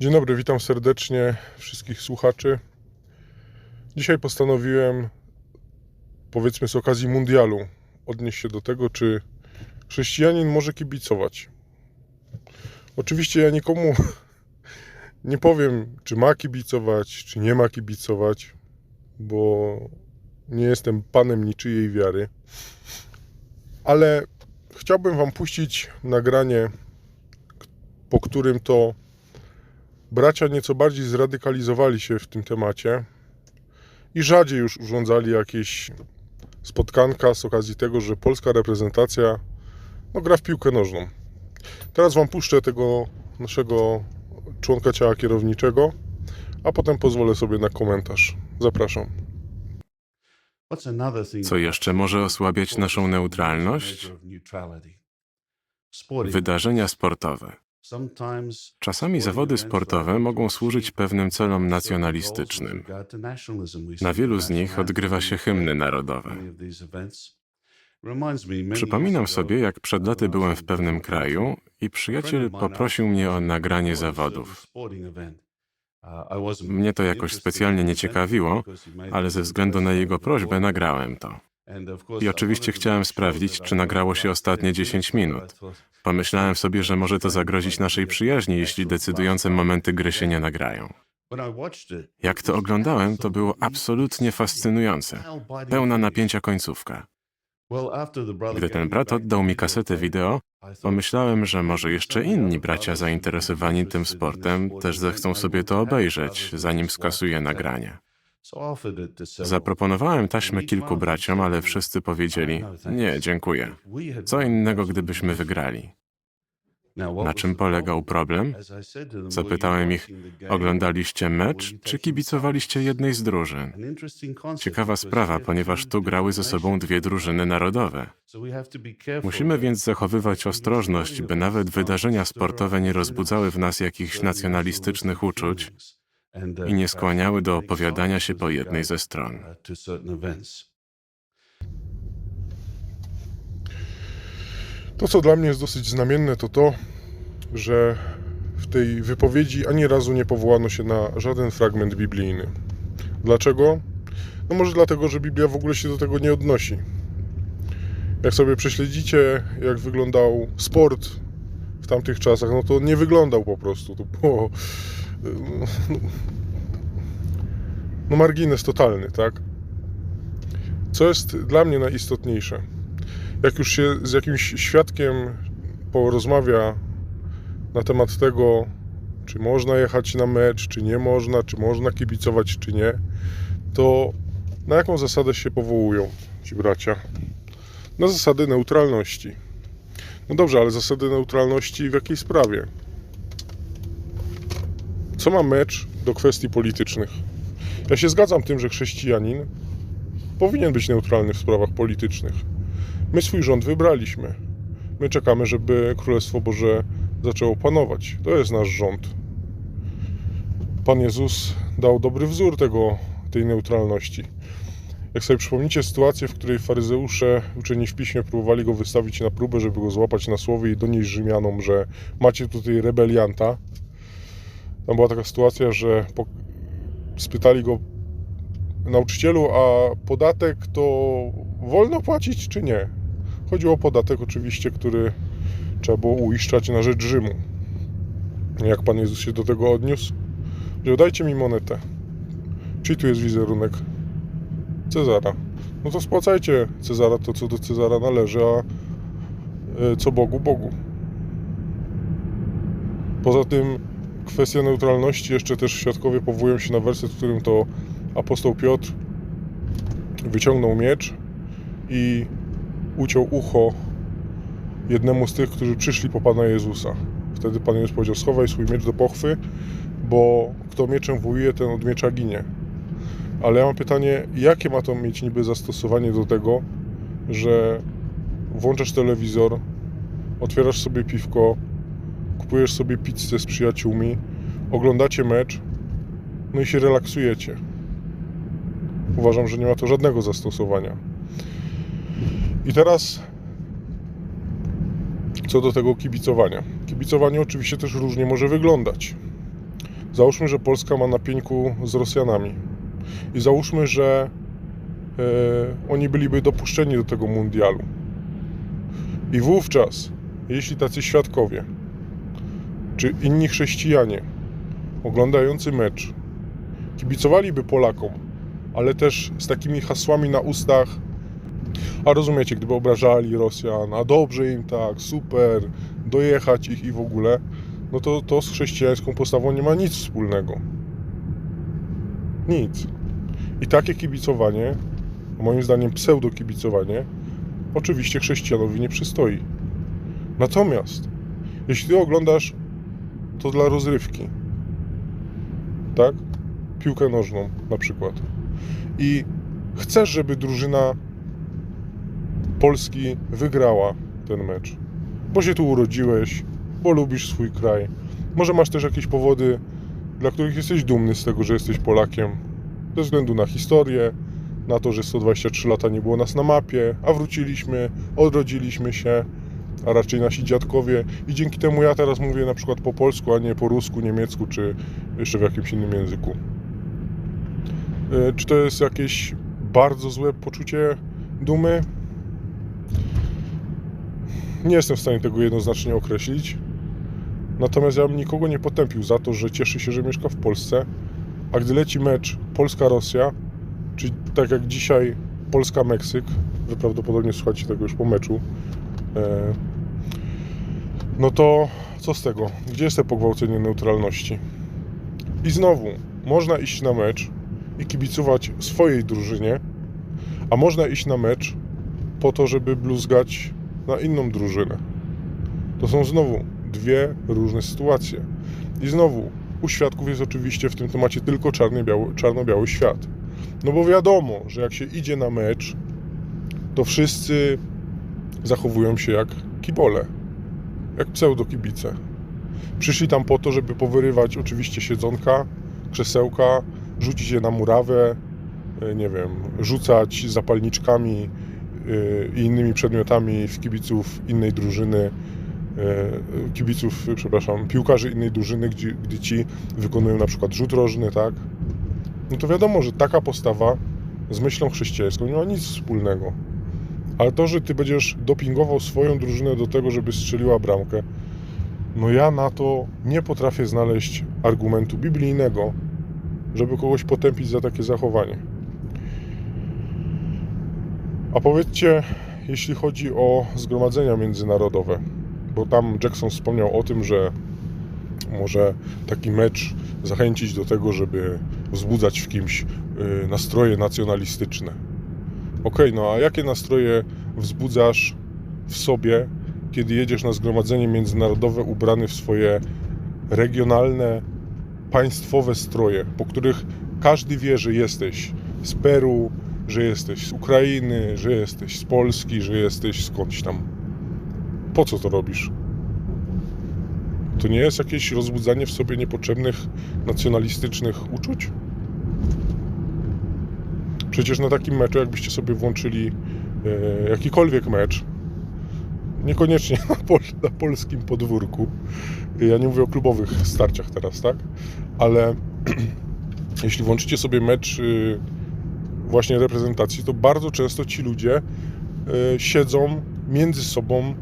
Dzień dobry, witam serdecznie wszystkich słuchaczy. Dzisiaj postanowiłem, powiedzmy z okazji mundialu, odnieść się do tego, czy chrześcijanin może kibicować. Oczywiście ja nikomu nie powiem, czy ma kibicować, czy nie ma kibicować, bo nie jestem panem niczyjej wiary. Ale chciałbym Wam puścić nagranie, po którym to bracia nieco bardziej zradykalizowali się w tym temacie i rzadziej już urządzali jakieś spotkanka z okazji tego, że polska reprezentacja no, gra w piłkę nożną. Teraz Wam puszczę tego naszego członka ciała kierowniczego, a potem pozwolę sobie na komentarz. Zapraszam. Co jeszcze może osłabiać naszą neutralność? Wydarzenia sportowe. Czasami zawody sportowe mogą służyć pewnym celom nacjonalistycznym. Na wielu z nich odgrywa się hymny narodowe. Przypominam sobie, jak przed laty byłem w pewnym kraju i przyjaciel poprosił mnie o nagranie zawodów. Mnie to jakoś specjalnie nie ciekawiło, ale ze względu na jego prośbę nagrałem to. I oczywiście chciałem sprawdzić, czy nagrało się ostatnie 10 minut. Pomyślałem sobie, że może to zagrozić naszej przyjaźni, jeśli decydujące momenty gry się nie nagrają. Jak to oglądałem, to było absolutnie fascynujące. Pełna napięcia końcówka. Gdy ten brat oddał mi kasetę wideo, pomyślałem, że może jeszcze inni bracia zainteresowani tym sportem też zechcą sobie to obejrzeć, zanim skasuję nagranie. Zaproponowałem taśmę kilku braciom, ale wszyscy powiedzieli: Nie, dziękuję. Co innego, gdybyśmy wygrali. Na czym polegał problem? Zapytałem ich: Oglądaliście mecz, czy kibicowaliście jednej z drużyn? Ciekawa sprawa, ponieważ tu grały ze sobą dwie drużyny narodowe. Musimy więc zachowywać ostrożność, by nawet wydarzenia sportowe nie rozbudzały w nas jakichś nacjonalistycznych uczuć i nie skłaniały do opowiadania się po jednej ze stron. To, co dla mnie jest dosyć znamienne, to to, że w tej wypowiedzi ani razu nie powołano się na żaden fragment biblijny. Dlaczego? No może dlatego, że Biblia w ogóle się do tego nie odnosi. Jak sobie prześledzicie, jak wyglądał sport w tamtych czasach, no to nie wyglądał po prostu. To było no, no margines totalny, tak? Co jest dla mnie najistotniejsze? Jak już się z jakimś świadkiem porozmawia na temat tego, czy można jechać na mecz, czy nie można, czy można kibicować, czy nie, to na jaką zasadę się powołują ci bracia? Na zasady neutralności. No dobrze, ale zasady neutralności w jakiej sprawie? Co ma mecz do kwestii politycznych? Ja się zgadzam tym, że chrześcijanin powinien być neutralny w sprawach politycznych. My swój rząd wybraliśmy. My czekamy, żeby Królestwo Boże zaczęło panować. To jest nasz rząd. Pan Jezus dał dobry wzór tego, tej neutralności. Jak sobie przypomnicie sytuację, w której faryzeusze, uczeni w piśmie, próbowali go wystawić na próbę, żeby go złapać na słowie i donieść Rzymianom, że macie tutaj rebelianta. Tam była taka sytuacja, że po... spytali go nauczycielu, a podatek to wolno płacić czy nie? Chodziło o podatek oczywiście, który trzeba było uiszczać na rzecz Rzymu. Jak Pan Jezus się do tego odniósł? Że dajcie mi monetę. Czyli tu jest wizerunek Cezara. No to spłacajcie Cezara to, co do Cezara należy, a e, co Bogu, Bogu. Poza tym kwestia neutralności, jeszcze też świadkowie powołują się na werset, w którym to apostoł Piotr wyciągnął miecz i uciął ucho jednemu z tych, którzy przyszli po Pana Jezusa. Wtedy Pan Jezus powiedział, schowaj swój miecz do pochwy, bo kto mieczem wojuje, ten od miecza ginie. Ale ja mam pytanie, jakie ma to mieć niby zastosowanie do tego, że włączasz telewizor, otwierasz sobie piwko, kupujesz sobie pizzę z przyjaciółmi, oglądacie mecz, no i się relaksujecie. Uważam, że nie ma to żadnego zastosowania. I teraz co do tego kibicowania. Kibicowanie oczywiście też różnie może wyglądać. Załóżmy, że Polska ma na pieńku z Rosjanami. I załóżmy, że e, oni byliby dopuszczeni do tego mundialu. I wówczas, jeśli tacy świadkowie, czy inni chrześcijanie, oglądający mecz, kibicowaliby Polakom, ale też z takimi hasłami na ustach, a rozumiecie, gdyby obrażali Rosjan, a dobrze im tak, super, dojechać ich i w ogóle, no to to z chrześcijańską postawą nie ma nic wspólnego. Nic. I takie kibicowanie, moim zdaniem pseudo-kibicowanie, oczywiście chrześcijanowi nie przystoi. Natomiast, jeśli ty oglądasz to dla rozrywki, tak? Piłkę nożną na przykład. I chcesz, żeby drużyna Polski wygrała ten mecz, bo się tu urodziłeś, bo lubisz swój kraj. Może masz też jakieś powody, dla których jesteś dumny z tego, że jesteś Polakiem, ze względu na historię, na to, że 123 lata nie było nas na mapie, a wróciliśmy, odrodziliśmy się, a raczej nasi dziadkowie i dzięki temu ja teraz mówię na przykład po polsku, a nie po rusku, niemiecku czy jeszcze w jakimś innym języku. E, Czy to jest jakieś bardzo złe poczucie dumy? Nie jestem w stanie tego jednoznacznie określić. Natomiast ja bym nikogo nie potępił za to, że cieszy się, że mieszka w Polsce, a gdy leci mecz Polska-Rosja, czy tak jak dzisiaj Polska-Meksyk, wy prawdopodobnie słuchacie tego już po meczu, e, no to co z tego? Gdzie jest to pogwałcenie neutralności? I znowu, można iść na mecz i kibicować swojej drużynie, a można iść na mecz po to, żeby bluzgać na inną drużynę. To są znowu dwie różne sytuacje. I znowu, u świadków jest oczywiście w tym temacie tylko czarny-biały, czarno-biały świat. No bo wiadomo, że jak się idzie na mecz, to wszyscy zachowują się jak kibole, jak pseudo-kibice. Przyszli tam po to, żeby powyrywać oczywiście siedzonka, krzesełka, rzucić je na murawę, e, nie wiem, rzucać zapalniczkami e, i innymi przedmiotami w kibiców innej drużyny, e, kibiców, przepraszam, piłkarzy innej drużyny, gdzie, gdy ci wykonują na przykład rzut rożny, tak? No to wiadomo, że taka postawa z myślą chrześcijańską nie ma nic wspólnego. Ale to, że ty będziesz dopingował swoją drużynę do tego, żeby strzeliła bramkę, no ja na to nie potrafię znaleźć argumentu biblijnego, żeby kogoś potępić za takie zachowanie. A powiedzcie, jeśli chodzi o zgromadzenia międzynarodowe, bo tam Jackson wspomniał o tym, że może taki mecz zachęcić do tego, żeby wzbudzać w kimś y, nastroje nacjonalistyczne. Okej, no a jakie nastroje wzbudzasz w sobie, kiedy jedziesz na zgromadzenie międzynarodowe ubrany w swoje regionalne, państwowe stroje, po których każdy wie, że jesteś z Peru, że jesteś z Ukrainy, że jesteś z Polski, że jesteś skądś tam. Po co to robisz? To nie jest jakieś rozbudzanie w sobie niepotrzebnych nacjonalistycznych uczuć? Przecież na takim meczu, jakbyście sobie włączyli e, jakikolwiek mecz, niekoniecznie na, pol, na polskim podwórku, ja nie mówię o klubowych starciach teraz, tak? Ale jeśli włączycie sobie mecz y, właśnie reprezentacji, to bardzo często ci ludzie y, siedzą między sobą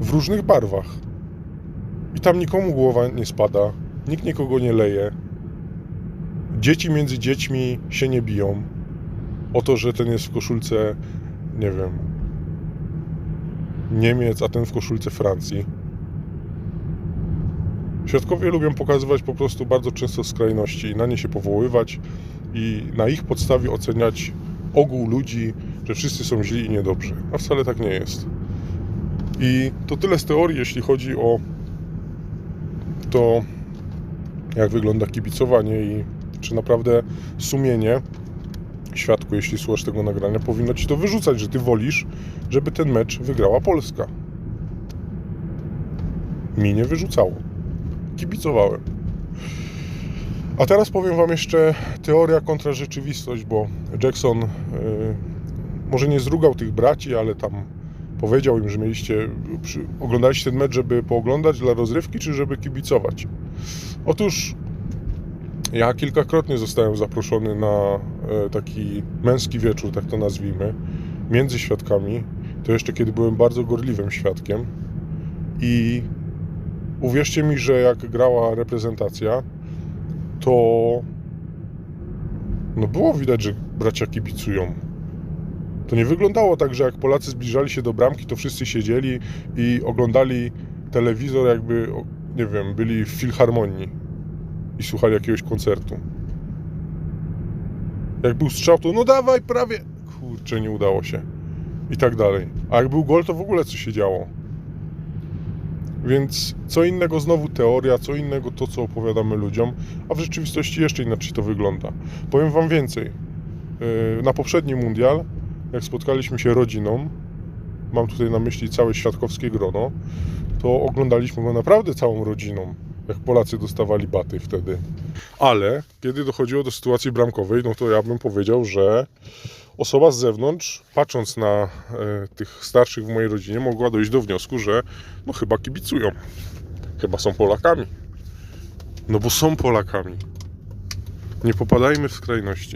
w różnych barwach. I tam nikomu głowa nie spada, nikt nikogo nie leje. Dzieci między dziećmi się nie biją o to, że ten jest w koszulce, nie wiem, Niemiec, a ten w koszulce Francji. Świadkowie lubią pokazywać po prostu bardzo często skrajności i na nie się powoływać i na ich podstawie oceniać ogół ludzi, że wszyscy są źli i niedobrzy. A wcale tak nie jest. I to tyle z teorii, jeśli chodzi o to, jak wygląda kibicowanie i czy naprawdę sumienie świadku, jeśli słuchasz tego nagrania, powinno ci to wyrzucać, że ty wolisz, żeby ten mecz wygrała Polska. Mi nie wyrzucało. Kibicowałem. A teraz powiem wam jeszcze teoria kontra rzeczywistość, bo Jackson yy, może nie zrugał tych braci, ale tam powiedział im, że mieliście, przy, oglądaliście ten mecz, żeby pooglądać dla rozrywki, czy żeby kibicować. Otóż Ja kilkakrotnie zostałem zaproszony na e, taki męski wieczór, tak to nazwijmy, między świadkami. To jeszcze kiedy byłem bardzo gorliwym świadkiem. I uwierzcie mi, że jak grała reprezentacja, to no było widać, że bracia kibicują. To nie wyglądało tak, że jak Polacy zbliżali się do bramki, to wszyscy siedzieli i oglądali telewizor, jakby, nie wiem, byli w filharmonii i słuchali jakiegoś koncertu. Jak był strzał, to no dawaj, prawie. Kurczę, nie udało się. I tak dalej. A jak był gol, to w ogóle co się działo. Więc co innego znowu teoria, co innego to, co opowiadamy ludziom, a w rzeczywistości jeszcze inaczej to wygląda. Powiem Wam więcej. Yy, Na poprzedni mundial, jak spotkaliśmy się rodziną, mam tutaj na myśli całe świadkowskie grono, to oglądaliśmy go naprawdę całą rodziną, jak Polacy dostawali baty wtedy. Ale kiedy dochodziło do sytuacji bramkowej, no to ja bym powiedział, że osoba z zewnątrz, patrząc na e, tych starszych w mojej rodzinie, mogła dojść do wniosku, że no chyba kibicują. Chyba są Polakami. No bo są Polakami. Nie popadajmy w skrajności.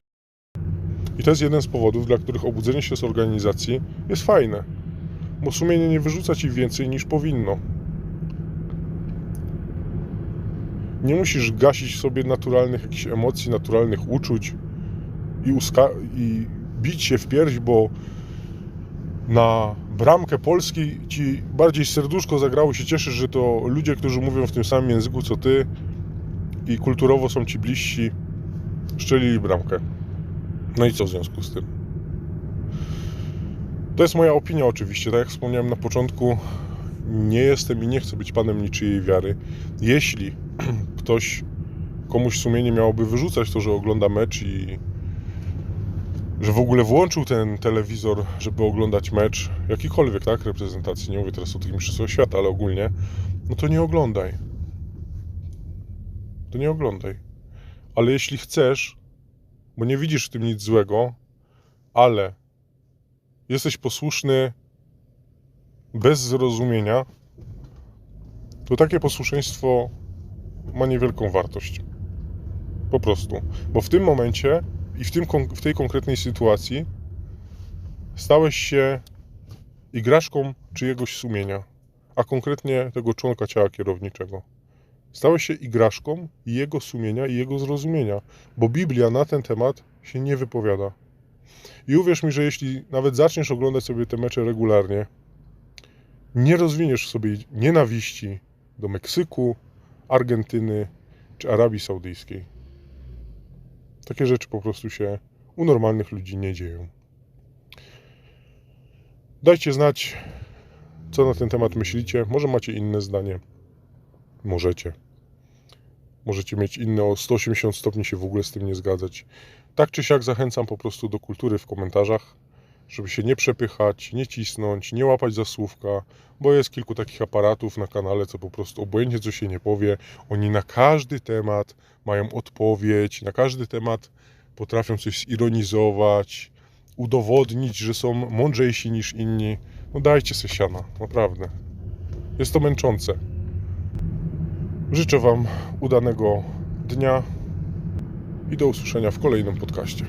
I to jest jeden z powodów, dla których obudzenie się z organizacji jest fajne. Bo sumienie nie wyrzuca ci więcej niż powinno. Nie musisz gasić sobie naturalnych jakichś emocji, naturalnych uczuć i, i bić się w pierś, bo na bramkę Polski ci bardziej serduszko zagrało się cieszysz, że to ludzie, którzy mówią w tym samym języku co ty i kulturowo są ci bliżsi, szczelili bramkę. No i co w związku z tym? To jest moja opinia oczywiście, tak jak wspomniałem na początku, nie jestem i nie chcę być panem niczyjej wiary. Jeśli ktoś, komuś sumienie miałoby wyrzucać to, że ogląda mecz i że w ogóle włączył ten telewizor, żeby oglądać mecz, jakikolwiek, tak, reprezentacji, nie mówię teraz o tych mistrzostwach świata, ale ogólnie, no to nie oglądaj. To nie oglądaj. Ale jeśli chcesz, bo nie widzisz w tym nic złego, ale jesteś posłuszny bez zrozumienia, to takie posłuszeństwo ma niewielką wartość. Po prostu. Bo w tym momencie i w, tym, w tej konkretnej sytuacji stałeś się igraszką czyjegoś sumienia, a konkretnie tego członka ciała kierowniczego. Stałeś się igraszką jego sumienia i jego zrozumienia, bo Biblia na ten temat się nie wypowiada. I uwierz mi, że jeśli nawet zaczniesz oglądać sobie te mecze regularnie, nie rozwiniesz sobie nienawiści do Meksyku, Argentyny czy Arabii Saudyjskiej. Takie rzeczy po prostu się u normalnych ludzi nie dzieją. Dajcie znać, co na ten temat myślicie. Może macie inne zdanie. Możecie. Możecie mieć inne o 180 stopni się w ogóle z tym nie zgadzać. Tak czy siak zachęcam po prostu do kultury w komentarzach, żeby się nie przepychać, nie cisnąć, nie łapać za słówka, bo jest kilku takich aparatów na kanale, co po prostu obojętnie co się nie powie, oni na każdy temat mają odpowiedź, na każdy temat potrafią coś zironizować, udowodnić, że są mądrzejsi niż inni. No dajcie se siana, naprawdę. Jest to męczące. Życzę Wam udanego dnia i do usłyszenia w kolejnym podcaście.